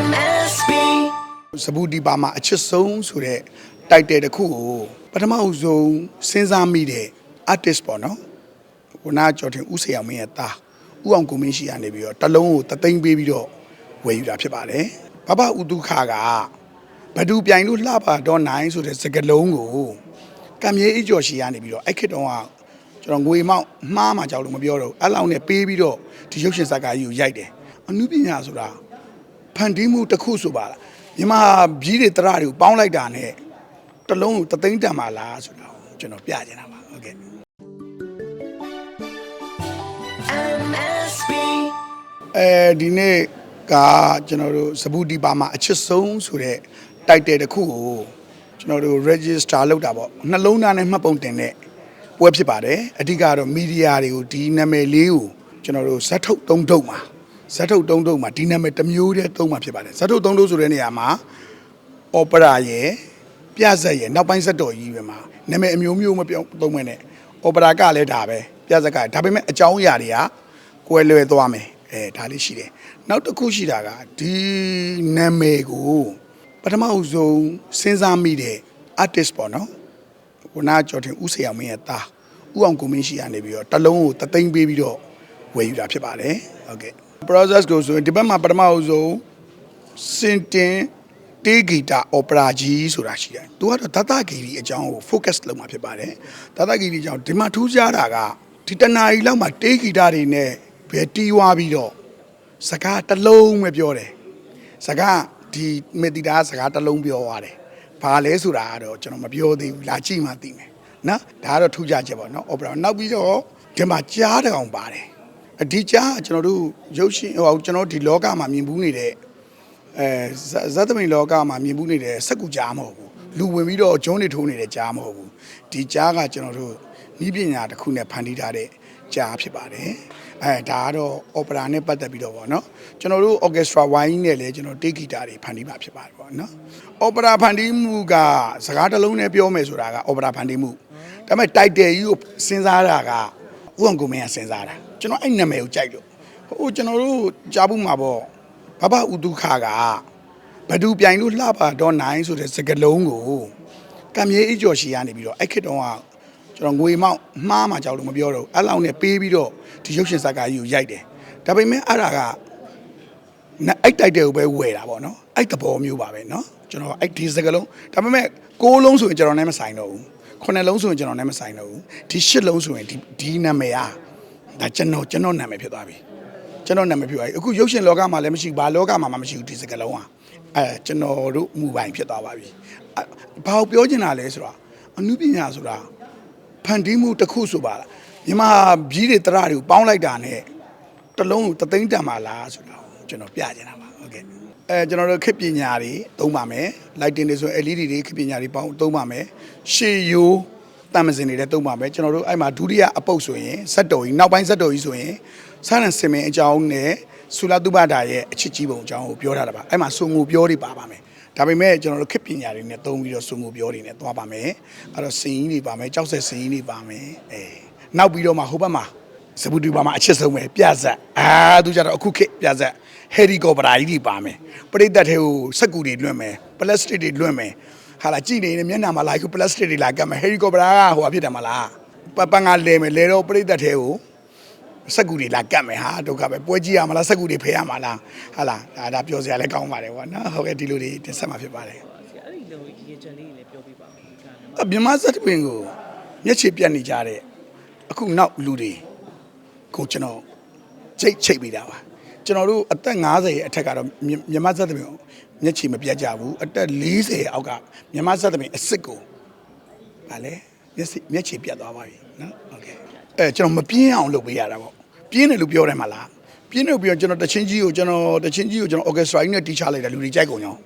MSB စပူဒီပါမှာအချစ်ဆုံးဆိုတဲ့တိုက်တယ်တစ်ခုကိုပထမအဆုံးစဉ်းစားမိတဲ့ artist ပေါ့နော်ဟိုနာကျော်တင်ဦးစေအောင်မင်းရဲ့သားဦးအောင်ကိုမင်းရှိရနေပြီးတော့တစ်လုံးကိုတသိန်းပေးပြီးတော့ဝယ်ယူတာဖြစ်ပါတယ်ဘဘဦးဒုခကဘဒူပြိုင်လို့လှပါတော့နိုင်ဆိုတဲ့စကလုံးကိုကံမြေအကျော်ရှိရနေပြီးတော့အဲ့ခေတ်တုန်းကကျွန်တော်ငွေမောက်မှားမှကြောက်လို့မပြောတော့ဘူးအဲ့လောက်နဲ့ပေးပြီးတော့ဒီရုပ်ရှင်ဇာတ်ကားကြီးကိုရိုက်တယ်အနုပညာဆိုတာ ဖန်တီးမှုတစ်ခုဆိုပါလားမြန်မာကြီးတွေတရတွေကိုပေါင်းလိုက်တာနဲ့တစ်လုံးကိုတသိန်းတန်ပါလားဆိုတာကိုကျွန်တော်ပြချင်တာပါဟုတ်ကဲ့ MSB အဲဒီနေ့ကကျွန်တော်တို့စပူဒီပါမှာအချစ်ဆုံးဆိုတဲ့တိုက်တယ်တစ်ခုကိုကျွန်တော်တို့ register လုပ်တာပေါ့နှလုံးသားနဲ့မှတ်ပုံတင်တဲ့ပွဲဖြစ်ပါတယ်အဓိကတော့မီဒီယာတွေကိုဒီနာမည်လေးကိုကျွန်တော်တို့ဇက်ထုတ်သုံးထုတ်မှာ ဇက်ထုတ်သုံးထုတ်မှာဒီနာမည်တစ်မျိုးတည်းသုံးမှာဖြစ်ပါတယ်ဇက်ထုတ်သုံးထုတ်ဆိုတဲ့နေရာမှာအော်ပရာရဲ့ပြဇက်ရဲ့နောက်ပိုင်းဇက်တော်ကြီးပဲမှာနာမည်အမျိုးမျိုးမပြောင်းသုံးမဲနဲ့အော်ပရာကလည်းဒါပဲပြဇက်ကဒါပေမဲ့အကြောင်းအရာတွေကကွဲလွဲသွားမယ်အဲဒါလေးရှိတယ်နောက်တစ်ခုရှိတာကဒီနာမည်ကိုပထမအဆုံးစဉ်းစားမိတဲ့ artist ပေါ့နော်ဟိုနာကျော်တင်ဦးစေအောင်မင်းရဲ့သားဦးအောင်ကိုမင်းရှိရနေပြီးတော့တစ်လုံးကိုတသိန်းပေးပြီးတော့ဝယ်ယူတာဖြစ်ပါတယ်ဟုတ်ကဲ့ process ကိုဆိုရင်ဒီဘက်မှာပထမအဆုံးစင်တင်တေးဂီတာအော်ပရာကြီးဆိုတာရှိတယ်။သူကတော့ဒသဂီရီအကြောင်းကို focus လုပ်မှာဖြစ်ပါတယ်။ဒသဂီရီအကြောင်းဒီမှာထူးခြားတာကဒီတနာရီလောက်မှာတေးဂီတာတွေနဲ့ဘယ်တီးွားပြီးတော့စကားတစ်လုံးပဲပြောတယ်။စကားဒီမေတီတာကစကားတစ်လုံးပြောသွားတယ်။ဘာလဲဆိုတာကတော့ကျွန်တော်မပြောသေးဘူး။လာကြည့်မှသိမယ်။နော်ဒါကတော့ထူးခြားချက်ပေါ့နော်။အော်ပရာနောက်ပြီးတော့ဒီမှာကြားတကောင်ပါတယ်။ အဒီကြားကကျွန်တော်တို့ရုပ်ရှင်ဟိုကျွန်တော်ဒီလောကမှာမြင်ဘူးနေတဲ့အဲဇဇတ်သမိန်လောကမှာမြင်မှုနေတဲ့စက်ကူကြားမဟုတ်ဘူးလူဝင်ပြီးတော့ဂျုံးနေထိုးနေတဲ့ကြားမဟုတ်ဘူးဒီကြားကကျွန်တော်တို့ဤပညာတစ်ခုနဲ့ဖန်တီးထားတဲ့ကြားဖြစ်ပါတယ်အဲဒါကတော့အော်ပရာနဲ့ပတ်သက်ပြီးတော့ဗောနော်ကျွန်တော်တို့ orchestra wine နဲ့လည်းကျွန်တော်တေးဂီတာတွေဖန်တီးမှာဖြစ်ပါတယ်ဗောနော်အော်ပရာဖန်တီးမှုကစကားတစ်လုံးနဲ့ပြောမယ်ဆိုတာကအော်ပရာဖန်တီးမှုဒါပေမဲ့ title ကြီးကိုစဉ်းစားတာက ဥအောင်ကိုမင်းကစဉ်းစားတာကျွန်တော်အဲ့နာမည်ကိုကြိုက်လို့ဟိုကျွန်တော်တို့ကြားဘူးမှာဗောဘဘဥဒုခကဘဒူပြိုင်လို့လှပါတော့နိုင်ဆိုတဲ့စကလုံးကိုကံမြေအကျော်ရှိရနေပြီးတော့အဲ့ခေတ်တုန်းကကျွန်တော်ငွေမောက်မှားမှကြောက်လို့မပြောတော့ဘူးအဲ့လောက်နဲ့ပေးပြီးတော့ဒီရုပ်ရှင်ဇာတ်ကားကြီးကိုရိုက်တယ်ဒါပေမဲ့အဲ့ဒါကနအဲ့တိုက်တယ်ကိုပဲဝယ်တာပေါ့နော်အဲ့သဘောမျိုးပါပဲနော်ကျွန်တော်အဲ့ဒီစကလုံးဒါပေမဲ့ကိုးလုံးဆိုရင်ကျွန်တော်နဲ့မဆိုင်တော့ဘူး ခုနှစ်လုံးဆိုရင်ကျွန်တော်နဲ့မဆိုင်တော့ဘူးဒီရှစ်လုံးဆိုရင်ဒီဒီနာမည်အားဒါကျွန်တော်ကျွန်တော်နာမည်ဖြစ်သွားပြီကျွန်တော်နာမည်ဖြစ်သွားပြီအခုရုပ်ရှင်လောကမှာလည်းမရှိဘူးဘာလောကမှာမှမရှိဘူးဒီစကလုံးဟာအဲကျွန်တော်တို့မူပိုင်ဖြစ်သွားပါပြီဘာကိုပြောချင်တာလဲဆိုတော့အမှုပညာဆိုတာဖန်တီးမှုတစ်ခုဆိုပါလားမြန်မာကြီးတွေတရတွေကိုပေါင်းလိုက်တာနဲ့တလုံးကိုတသိန်းတန်ပါလားဆိုတော့ကျွန်တော်ပြချင်တာပါဟုတ်ကဲ့ အဲကျွန်တော်တို့ခေတ်ပညာတွေသုံးပါမယ် lighting တွေဆိုရင် LED တွေခေတ်ပညာတွေပေါင်းသုံးပါမယ်ရှေးရိုးတမ်မစင်တွေလည်းသုံးပါမယ်ကျွန်တော်တို့အဲ့မှာဒုတိယအပုတ်ဆိုရင်ဇက်တော်ကြီးနောက်ပိုင်းဇက်တော်ကြီးဆိုရင်စာရန်စင်မင်အကြောင်းနဲ့ဆူလာတုပဒါရဲ့အချစ်ကြီးပုံအကြောင်းကိုပြောထားတာပါအဲ့မှာစုံငူပြောတွေပါပါမယ်ဒါပေမဲ့ကျွန်တော်တို့ခေတ်ပညာတွေနဲ့သုံးပြီးတော့စုံငူပြောတွေနဲ့သွားပါမယ်အဲ့တော့စင်ကြီးတွေပါမယ်ကြောက်ဆက်စင်ကြီးတွေပါမယ်အဲနောက်ပြီးတော့မှဟိုဘက်မှာ စပူတူပါမှာအချစ်ဆုံးပဲပြဇက်အာသူကြတော့အခုခေတ်ပြဇက်ဟယ်ရီကော်ပရာကြီးတွေပါမယ်ပရိသတ်တွေကိုစက်ကူတွေလွှင့်မယ်ပလတ်စတစ်တွေလွှင့်မယ်ဟာလာကြည့်နေနေမျက်နှာမှာလာခုပလတ်စတစ်တွေလာကတ်မယ်ဟယ်ရီကော်ပရာကဟိုအဖြစ်တယ်မလားပပငါလဲမယ်လဲတော့ပြိတ္တထဲကိုစက်ကူတွေလာကတ်မယ်ဟာဒုက္ခပဲပွဲကြည့်ရမလားစက်ကူတွေဖယ်ရမလားဟာလာဒါဒါပြောစရာလည်းကောင်းပါတယ်ဗောနော်ဟုတ်ကဲ့ဒီလိုတွေတင်ဆက်မှာဖြစ်ပါတယ်ဆရာအဲ့ဒီလိုရေချန်လေးတွေလည်းပြောပြပါဦးဒီကနေ့အမြန်မာစက်ပင်ကိုမျက်ခြေပြတ်နေကြတဲ့အခုနောက်လူတွေ ကိုကျွန်တော်ချိတ်ချိတ်ပြီးတာပါကျွန်တော်တို့အသက်50ရဲ့အထက်ကတော့မြမဆက်သမီးကိုမျက်ခြေမပြတ်ကြဘူးအသက်40ရဲ့အောက်ကမြမဆက်သမီးအစ်စ်ကိုဗာလဲမျက်စိမျက်ခြေပြတ်သွားပါပြီနော်ဟုတ်ကဲ့အဲကျွန်တော်မပြင်းအောင်လုပ်ပေးရတာပေါ့ပြင်းတယ်လို့ပြောတယ်မလားပြင်းတယ်ပြီးတော့ကျွန်တော်တချင်းကြီးကိုကျွန်တော်တချင်းကြီးကိုကျွန်တော် orchestra ကြီးနဲ့တီးချလိုက်တာလူတွေကြိုက်ကုန်ကြောင်း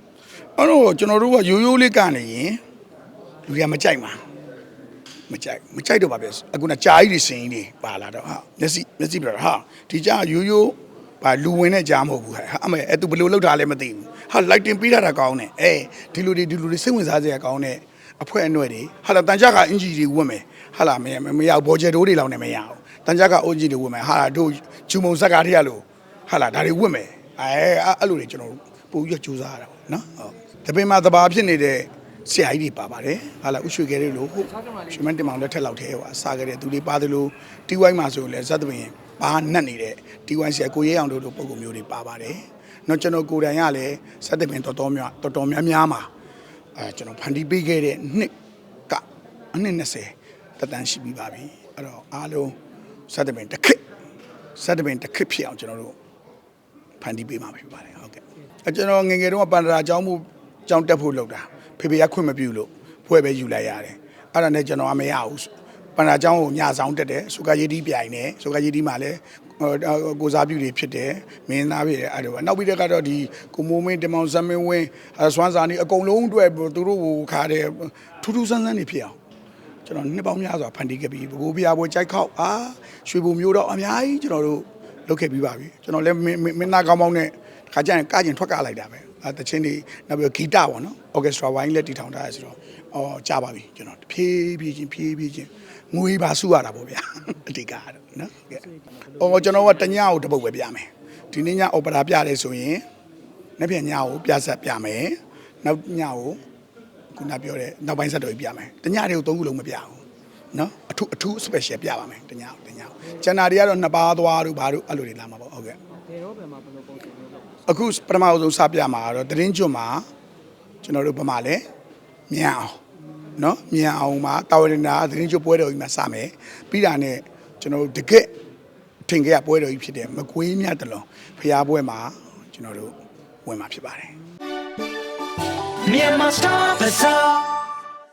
အဲ့တော့ကျွန်တော်တို့ကရိုးရိုးလေးကနေရင်လူတွေကမကြိုက်ပါဘူး မကြိုက်မကြိုက်တော့ပါဗျ။အခုနကြာကြီးတွေစင်ကြီးတွေပါလာတော့ဟာမျက်စိမျက်စိပြတော့ဟာဒီကြာရိုးရိုးဘာလူဝင်တဲ့ကြားမဟုတ်ဘူးဟာအမေအဲ့သူဘယ်လိုလုပ်တာလဲမသိဘူးဟာ lighting ပေးထားတာကောင်းတယ်အဲဒီလူတွေဒီလူတွေစိတ်ဝင်စားစရာကောင်းတယ်အဖွဲအနှဲ့တွေဟာလာတန်ကြကအင်ဂျီတွေဝတ်မယ်ဟာလာမရမရဘော်ဂျယ်တိုးတွေလောက်နဲ့မရအောင်တန်ကြကအင်ဂျီတွေဝတ်မယ်ဟာလာတို့ဂျူမုံဇက်ကားတွေကလို့ဟာလာဒါတွေဝတ်မယ်အဲအဲ့လိုတွေကျွန်တော်ပို့ပြီးတော့ကြိုးစားရတာပေါ့နော်ဟုတ်တပင်မှာတဘာဖြစ်နေတဲ့ ဆရာကြီးတွေပါပါတယ်ဟာလာဥရွှေခဲလေးလို့ဟုတ်ရွှေမန်းတင်မောင်လက်ထက်လောက်ထဲဟိုစားခဲ့တဲ့သူတွေပါသလိုတီဝိုင်းမှာဆိုရင်လည်းဇတ်တပင်ဘာနှက်နေတဲ့တီဝိုင်းဆရာကိုရဲအောင်တို့လိုပုံပုံမျိုးတွေပါပါတယ်နော်ကျွန်တော်ကိုယ်တိုင်ကလည်းဇတ်တပင်တော်တော်များတော်တော်များများမှာအဲကျွန်တော်ဖန်တီးပေးခဲ့တဲ့နှစ်ကအနှစ်20တက်တန်းရှိပြီးပါပြီအဲ့တော့အားလုံးဇတ်တပင်တစ်ခစ်ဇတ်တပင်တစ်ခစ်ဖြစ်အောင်ကျွန်တော်တို့ဖန်တီးပေးမှာဖြစ်ပါတယ်ဟုတ်ကဲ့အကျွန်တော်ငယ်ငယ်တုန်းကပန္ဒရာကျောင်းမှုကျောင်းတက်ဖို့လုပ်တာ ဖေဖေကခွင့်မပြုလို့ဖွဲ့ပဲယူလိုက်ရတယ်အဲ့ဒါနဲ့ကျွန်တော်ကမရဘူးပန္ဒရာကျောင်းကိုညဆောင်တက်တယ်စုကရည်တီးပြိုင်တယ်စုကရည်တီးမှာလည်းဟိုကိုစားပြုတွေဖြစ်တယ်မင်းသားဖြစ်တယ်အဲ့ဒါပဲနောက်ပြီးတော့ကတော့ဒီကိုမိုးမင်းတမောင်ဇမင်းဝင်းအဲဆွမ်းစာနေအကုန်လုံးအတွက်သူတို့ကိုခါတယ်ထူးထူးဆန်းဆန်းနေဖြစ်အောင်ကျွန်တော်နှစ်ပေါင်းများစွာဖန်တီးခဲ့ပြီးဘကိုပြာပွဲကြိုက်ခောက်အာရွှေဘုံမျိုးတော့အများကြီးကျွန်တော်တို့လုပ်ခဲ့ပြီးပါပြီကျွန်တော်လည်းမင်းမင်းသားကောင်းကောင်းနဲ့ခါကျရင်ကကျင်ထွက်ကလိုက်တာပဲအဲ တချင်းတွေနောက်ပြီးဂီတပေါ့နော်အော်ကက်စထရာဝိုင်းလည်းတီထောင်ထားရဆိုတော့အော်ကြာပါပြီကျွန်တော်ဖြည်းဖြည်းချင်းဖြည်းဖြည်းချင်းငွေပါစုရတာပေါ့ဗျာအတိတ်ကတော့နော်ဟုတ်ကဲ့အော်ကျွန်တော်ကတညကိုတစ်ပုတ်ပဲပြမယ်ဒီနေ့ညအော်ပရာပြတယ်ဆိုရင်နေ့ပြန်ညကိုပြဆက်ပြမယ်နောက်ညကိုခုနပြောတဲ့နောက်ပိုင်းဆက်တော်ကြီးပြမယ်တညတွေကိုသုံးခုလုံးမပြဘူးနော်အထူးအထူး special ပြပါမယ်တညကိုတညကိုကျန်တာတွေကတော့နှစ်ပါးသွားတို့ဘာတို့အဲ့လိုတွေလာမှာပေါ့ဟုတ်ကဲ့ဘယ်တော့ဘယ်မှာဘယ်လိုပုံစံမျိုးလုပ်လဲ အခုပထမဆုံးစပြမှာကတော့သတင်းကျွတ်မှာကျွန်တော်တို့ဗမာလဲမြန်အောင်နော်မြန်အောင်မှာတာဝရဏသတင်းကျွတ်ပွဲတော်ကြီးမှာစမယ်ပြီးတာနဲ့ကျွန်တော်တို့တကက်ထင်ကြရပွဲတော်ကြီးဖြစ်တဲ့မကွေးမြတ်တလုံးဖျားပွဲမှာကျွန်တော်တို့ဝင်မှာဖြစ်ပါတယ် Myanmar Star Bazaar.